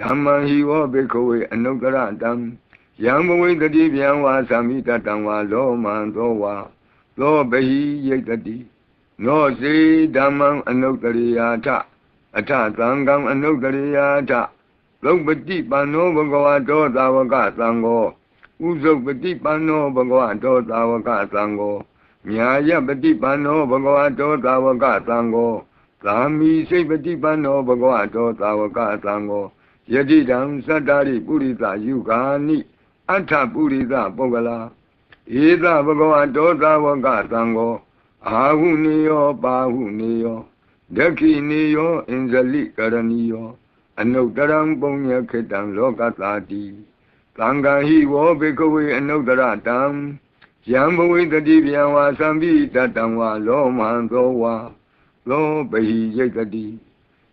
ဓမ္မံဟိဝဘေခဝေအနုတ္တရတံယံဘဝိတတိဗျံဝါသမိတတံဝါလောမံသောဝါသောဘဟိယိတတိနောစေဓမ္မံအနုတ္တရိယာထအထသံဃံအနုတ္တရိယာထသုပတိပန္နောဘဂဝါတောသာဝကသံဃောဥဇုပတိပန္နောဘဂဝါတောသာဝကသံဃောမြာယပတိပန္နောဘဂဝါတောသာဝကသံဃောသာမိစိတ်ပတိပန္နောဘဂဝါတောသာဝကသံဃော ယတိတံသတ္တာရိပုရိသယုဂာနိအထပုရိသပုဂ္ဂလာဧသဘဂဝါတောသာဝကသံဃောအာဟုနေယောပါဟုနေယောဒက္ခိနေယောအင်္ဇလိကရဏီယောအနုတ္တရံပုံညခေတံလောကတာတိသံဃာဟိဝောဘေကဝေအနုတ္တရတံယံဘဝိတတိဗျံဝါသံပိတတံဝါလောမံသောဝါလောပဟိယိတတိ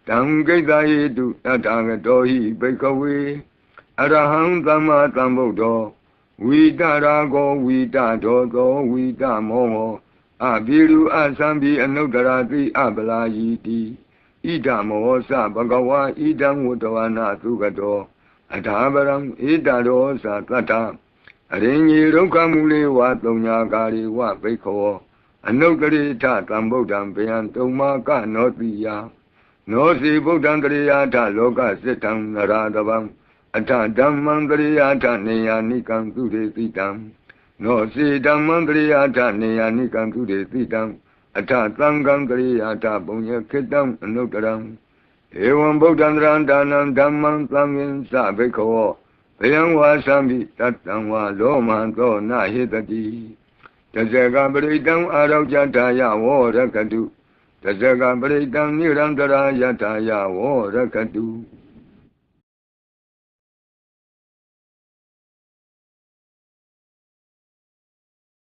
တံဂိတယေတုတထာဂတောဟိဘေကဝေအရဟံသမ္မာသမ္ဗုဒ္ဓောဝိတရာကောဝိတဒောသောဝိတမောဟောအဘိရုအသံပိအနုတ္တရာတိအပလာယီတိဣဒမောသဘဂဝါဣဒံဝတ္တဝနာသုကတောအထာပရံဣဒရောသတတ္တအရင်ကြီးဒုက္ခမူလေဝသုံညာကာရီဝဘိခောအနုတ္တရိထသံဗုဒ္ဓံဗျံတုံမာကနောတိယ နောစီဗုဒ္ဓံတရိယာထလောကစိတ္တံနရာတဗံအထဓမ္မံတရိယာထနေယာနိကံသူရေတိတံနောစီဓမ္မံတရိယာထနေယာနိကံသူရေတိတံအထသံဃံတရိယာထပုံညခေတံအနုတ္တရံဧဝံဗုဒ္ဓံတရံဒါနံဓမ္မံသံဃင်္စဘိခောဘယံဝါသံမိတတံဝါလောမံသောနဟိတတိတဇကပရိတံအာရောကြတာယဝောရကတု တဇကပရိတံနိရန္တရာယတာယဝောရကတု